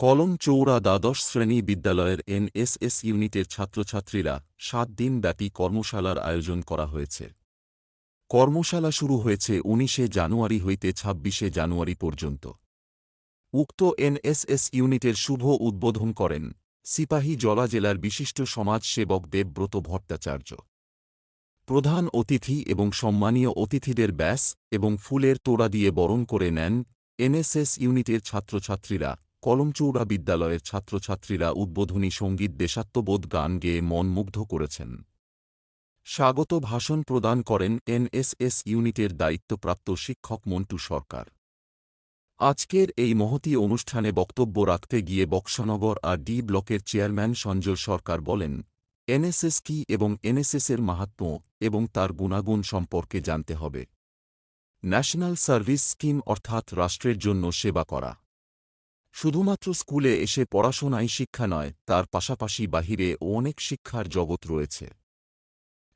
কলম চৌড়া দ্বাদশ শ্রেণি বিদ্যালয়ের এনএসএস ইউনিটের ছাত্রছাত্রীরা সাত দিন ব্যাপী কর্মশালার আয়োজন করা হয়েছে। কর্মশালা শুরু হয়েছে উনিশে জানুয়ারি হইতে ছাব্বিশে জানুয়ারি পর্যন্ত। উক্ত এনএসএস ইউনিটের শুভ উদ্বোধন করেন সিপাহী জলা জেলার বিশিষ্ট সমাজসেবক দেবব্রত ভট্টাচার্য। প্রধান অতিথি এবং সম্মানীয় অতিথিদের ব্যাস এবং ফুলের তোড়া দিয়ে বরণ করে নেন এনএসএস ইউনিটের ছাত্রছাত্রীরা। কলমচৌড়া বিদ্যালয়ের ছাত্রছাত্রীরা উদ্বোধনী সংগীত দেশাত্মবোধ গান গেয়ে মন মুগ্ধ করেছেন। স্বাগত ভাষণ প্রদান করেন এনএসএস ইউনিটের দায়িত্বপ্রাপ্ত শিক্ষক মন্টু সরকার। আজকের এই মহতী অনুষ্ঠানে বক্তব্য রাখতে গিয়ে বক্সানগর আর ডি ব্লকের চেয়ারম্যান সঞ্জয় সরকার বলেন, এনএসএস কি এবং এনএসএসের মাহাত্ম্য এবং তার গুণাগুণ সম্পর্কে জানতে হবে। ন্যাশনাল সার্ভিস স্কিম অর্থাৎ রাষ্ট্রের জন্য সেবা করা। শুধুমাত্র স্কুলে এসে পড়াশোনাই শিক্ষা নয়, তার পাশাপাশি বাহিরে অনেক শিক্ষার জগৎ রয়েছে।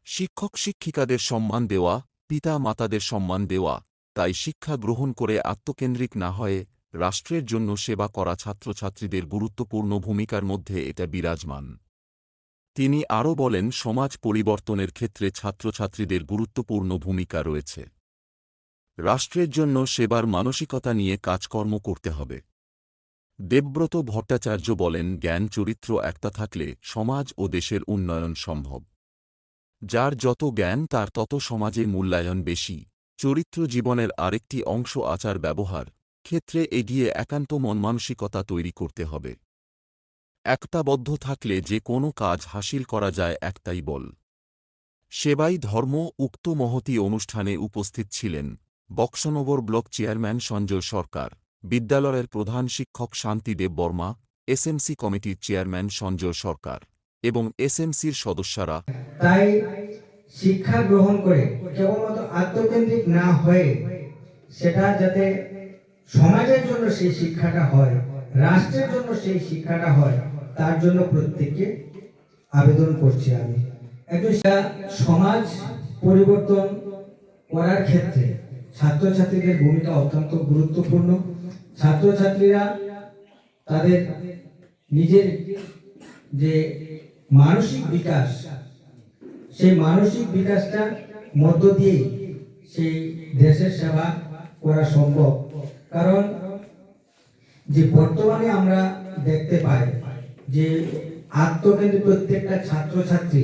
শিক্ষক শিক্ষিকাদের সম্মান দেওয়া, পিতা মাতাদের সম্মান দেওয়া, তাই শিক্ষা গ্রহণ করে আত্মকেন্দ্রিক না হয়ে রাষ্ট্রের জন্য সেবা করা ছাত্রছাত্রীদের গুরুত্বপূর্ণ ভূমিকার মধ্যে এটা বিরাজমান। তিনি আরও বলেন, সমাজ পরিবর্তনের ক্ষেত্রে ছাত্রছাত্রীদের গুরুত্বপূর্ণ ভূমিকা রয়েছে। রাষ্ট্রের জন্য সেবার মানসিকতা নিয়ে কাজকর্ম করতে হবে। দেবব্রত ভট্টাচার্য বলেন, জ্ঞান, চরিত্র একটা থাকলে সমাজ ও দেশের উন্নয়ন সম্ভব। যার যত জ্ঞান, তার তত সমাজে মূল্যায়ন বেশি। চরিত্র জীবনের আরেকটি অংশ আচার ব্যবহার। ক্ষেত্রে এগিয়ে একান্ত মনমানসিকতা তৈরি করতে হবে। একতাবদ্ধ থাকলে যে কোনো কাজ হাসিল করা যায় একটাই বল। সেবাই ধর্ম, উক্ত মহতি অনুষ্ঠানে উপস্থিত ছিলেন বক্সনগর ব্লক চেয়ারম্যান সঞ্জয় সরকার। বিদ্যালয়ের প্রধান শিক্ষক শান্তিদেব বর্মা, এসএমসি কমিটির চেয়ারম্যান সঞ্জয় সরকার এবং এসএমসির সদস্যরা তাই শিক্ষা গ্রহণ করে কেবলমাত্র আত্মকেন্দ্রিক না হয়ে সেটা যাতে সমাজের জন্য সেই শিক্ষাটা হয়, রাষ্ট্রের জন্য সেই শিক্ষাটা হয়, তার জন্য প্রত্যেককে আবেদন করছি আমি। একজন সমাজ পরিবর্তন করার ক্ষেত্রে ছাত্রছাত্রীদের ভূমিকা অত্যন্ত গুরুত্বপূর্ণ। ছাত্রছাত্রীরা তাদের নিজের যে মানসিক বিকাশ, সেই মানসিক বিকাশটা মধ্য দিয়ে সেই দেশের সেবা করা সম্ভব। কারণ যে বর্তমানে আমরা দেখতে পাই যে আত্মকেন্দ্রিক প্রত্যেকটা ছাত্রছাত্রী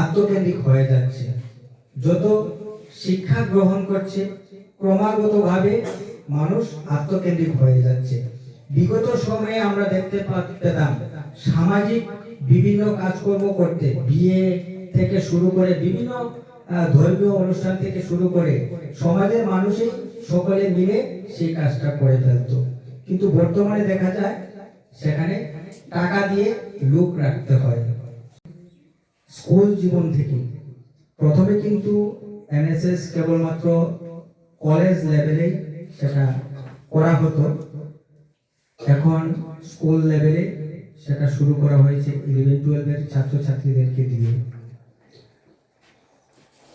আত্মকেন্দ্রিক হয়ে যাচ্ছে। যত শিক্ষা গ্রহণ করছে, ক্রমাগতভাবে মানুষ আত্মকেন্দ্রিক হয়ে যাচ্ছে। বিগত সময়ে আমরা দেখতে পেতাম সামাজিক বিভিন্ন কাজকর্ম করতে, বিয়ে থেকে শুরু করে বিভিন্ন ধর্মীয় অনুষ্ঠান থেকে শুরু করে সমাজের মানুষই সকলে মিলে সেই কাজটা করে ফেলতো। কিন্তু বর্তমানে দেখা যায় সেখানে টাকা দিয়ে লোক রাখতে হয়। স্কুল জীবন থেকে প্রথমে কিন্তু এনএসএস কেবলমাত্র কলেজ লেভেলেই সেটা করা হতো। এখন স্কুল লেভেলে সেটা শুরু করা হয়েছে ইলেভেন টুয়েলভের ছাত্রছাত্রীদেরকে দিয়ে।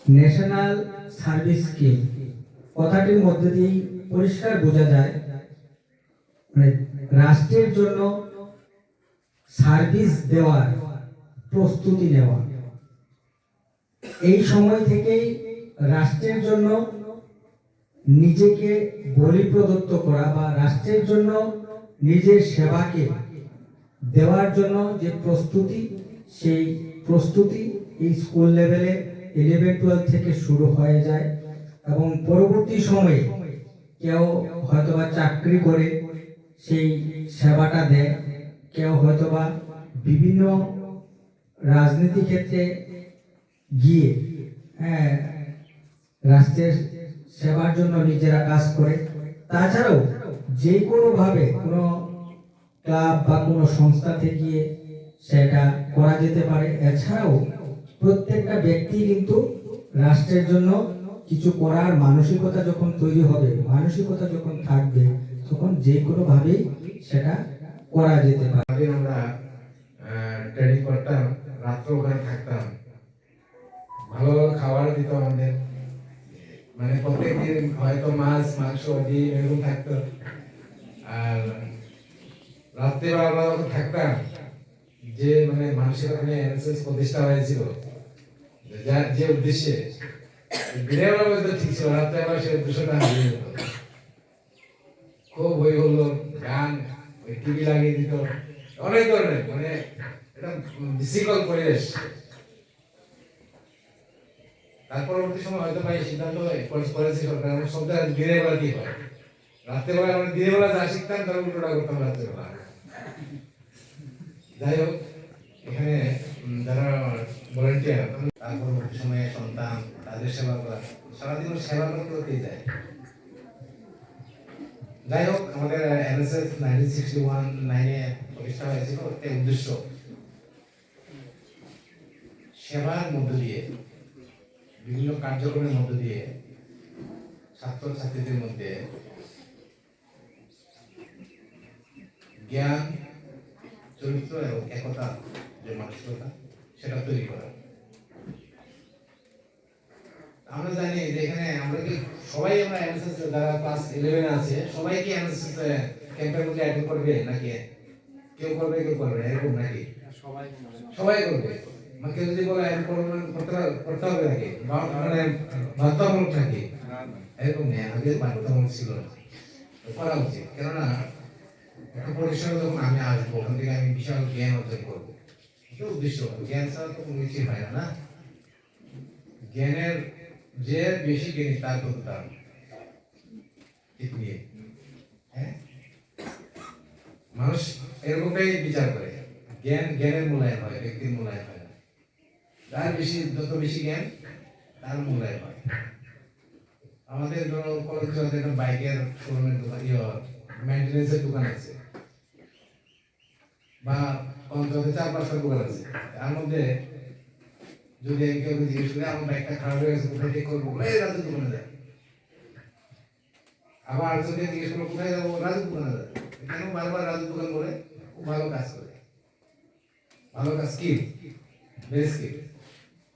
ন্যাশনাল সার্ভিস স্কিম কথাটির মধ্যে দিয়েই পরিষ্কার বোঝা যায় মানে রাষ্ট্রের জন্য সার্ভিস দেওয়ার প্রস্তুতি নেওয়া। এই সময় থেকেই রাষ্ট্রের জন্য নিজেকে বলি প্রদত্ত করা বা রাষ্ট্রের জন্য নিজের সেবাকে দেওয়ার জন্য যে প্রস্তুতি, সেই প্রস্তুতি এই স্কুল লেভেলে ইলেভেন টুয়েলভ থেকে শুরু হয়ে যায় এবং পরবর্তী সময়ে কেউ হয়তোবা চাকরি করে সেই সেবাটা দেয়, কেউ হয়তোবা বিভিন্ন রাজনীতি ক্ষেত্রে গিয়ে হ্যাঁ রাষ্ট্রের সেবার জন্য নিজেরা কাজ করে। তাছাড়াও যে কোনো ভাবে কোনো ক্লাব বা কোনো সংস্থা থেকে সেটা করা যেতে পারে। এছাড়াও প্রত্যেকটা ব্যক্তি কিন্তু রাষ্ট্রের জন্য কিছু করার মানসিকতা যখন তৈরি হবে, মানসিকতা যখন থাকবে, তখন যে কোনো ভাবেই সেটা করা যেতে পারে। আমরা ট্রেনিং করতাম, রাত্র ওখানে থাকতাম। ভালো ভালো খাবার দিত আমাদের। মানে প্রত্যেকদিন হয়তো মাছ, মাংস, ডিম এরকম থাকতো। আর রাত্রেবেলা থাকতাম যে মানে মানুষের ওখানে এনএসএস প্রতিষ্ঠা হয়েছিল। যার যে উদ্দেশ্যে। ঠিক ছিল রাত্রেবেলা সে উদ্দেশ্যটা হারিয়ে যেত। খুব বই হলো গান টিভি লাগিয়ে দিত। অনেক ধরনের মানে এটা বিশৃঙ্খল পরিবেশ। তার পরবর্তী সময় হয়তো ভাই সিদ্ধান্ত করে- সরকার আমরা সব দিনের বেলা কি হয়। রাত্রেবেলা আমরা দিনের বেলা যা শিখতাম, তার উল্টোটা করতাম রাত্রেবেলা। যাই হোক, এখানে যারা ভলেন্টিয়ার তার পরবর্তী সময়ে সন্তান, তাদের সেবা করা, সারাদিন সেবা করতে যায়। যাই হোক, আমাদের এনএসএস নাইনটিন সিক্সটি ওয়ান নাইনে প্রতিষ্ঠা হয়েছিল উদ্দেশ্য। সেবার মধ্য দিয়ে বিভিন্ন কার্যক্রমের মধ্য দিয়ে ছাত্র ছাত্রীদের মধ্যে জ্ঞান চরিত্র এবং একতা যে মানসিকতা সেটা তৈরি করা। আমরা জানি যে এখানে আমরা কি সবাই আমরা এনএসএস যারা ক্লাস ইলেভেন আছে সবাই কি এনএসএস ক্যাম্পের মধ্যে অ্যাটেন্ড করবে নাকি? কেউ করবে কেউ করবে এরকম নাকি? সবাই সবাই করবে। মানে কেউ যদি বলে অ্যাটেন্ড করবে না, করতে হবে- করতে হবে মানে বাধ্যতামূলক নাকি এরকম নেই আগে বাধ্যতামূলক ছিল না করা উচিত কেননা একটা পরিসরে যখন আমি আসব ওখান থেকে আমি বিশাল জ্ঞান অর্জন করব এটা উদ্দেশ্য জ্ঞান ছাড়া তো কোনো কিছুই হয় না জ্ঞানের যে বেশি জ্ঞানী তার কত দাম নিয়ে হ্যাঁ মানুষ এরকমটাই বিচার করে জ্ঞান জ্ঞানের মূল্যায়ন হয় ব্যক্তির মূল্যায়ন হয় যার বেশি, যত বেশি জ্ঞান, তার মূল্যায়ন হয়। আমাদের ধরো কলেজ বাইকের শোরুমের দোকান ইয়ে মেনটেন্যান্সের দোকান আছে। বা পঞ্চায়েতে চার পাঁচটা দোকান আছে। তার মধ্যে যদি কেউ জিজ্ঞেস করে, আমার বাইকটা খারাপ হয়ে গেছে, কোথায় ঠিক করব? এই রাজু দোকানে যায়। আবার যদি জিজ্ঞেস করব কোথায় যাব? রাজু দোকানে যায়। কেন বারবার রাজু দোকান বলে ভালো কাজ করে। ভালো কাজ স্কিল বেশ স্কিল